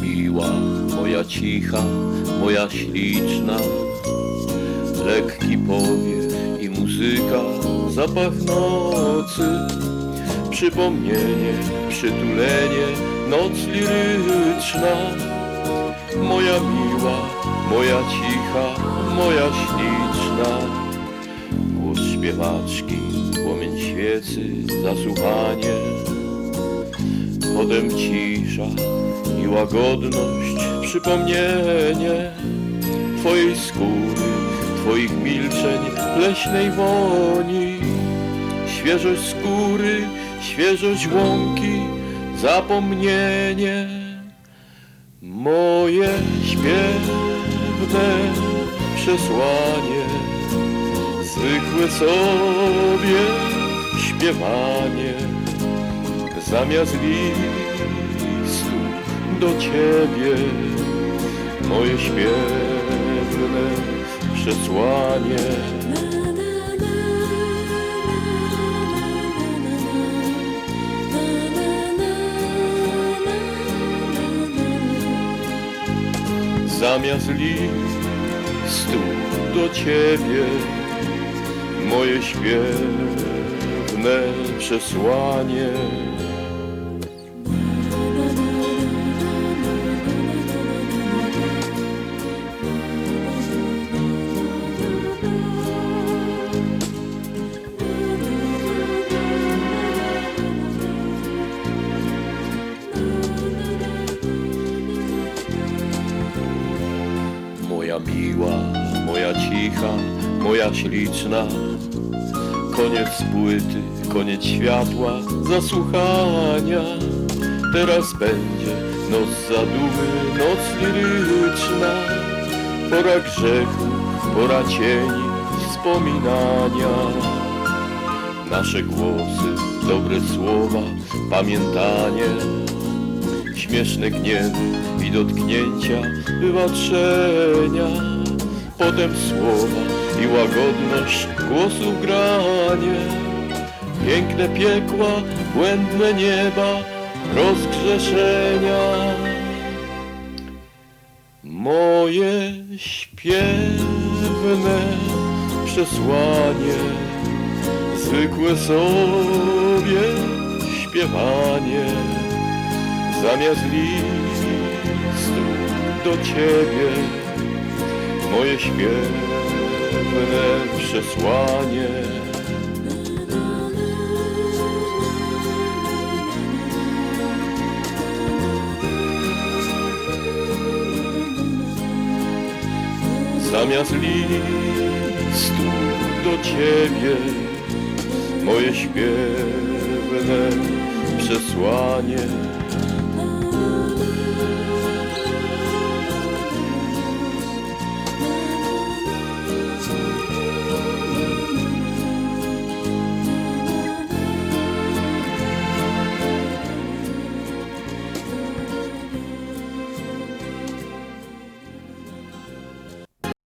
miła, moja cicha, moja śliczna, lekki powiew i muzyka, zapach nocy, przypomnienie, przytulenie, noc liryczna. Moja miła, moja cicha, moja śliczna, głos śpiewaczki, płomień świecy, zasłuchanie, chodem cisza i łagodność, przypomnienie Twojej skóry, Twoich milczeń, leśnej woni, świeżość skóry, świeżość łąki, zapomnienie. Moje śpiewne przesłanie, zwykłe sobie śpiewanie, zamiast listu do ciebie, moje śpiewne przesłanie. Zamiast listu do ciebie, moje śpiewne przesłanie. Moja miła, moja cicha, moja śliczna. Koniec płyty, koniec światła, zasłuchania. Teraz będzie noc zadumy, noc liryczna. Pora grzechu, pora cieni, wspominania. Nasze głosy, dobre słowa, pamiętanie śmieszne gniewy i dotknięcia, wybaczenia, potem słowa i łagodność głosu granie, piękne piekła, błędne nieba, rozgrzeszenia. Moje śpiewne przesłanie, zwykłe sobie śpiewanie zamiast listu do ciebie moje śpiewne przesłanie. Zamiast listu do ciebie moje śpiewne przesłanie. Thank you.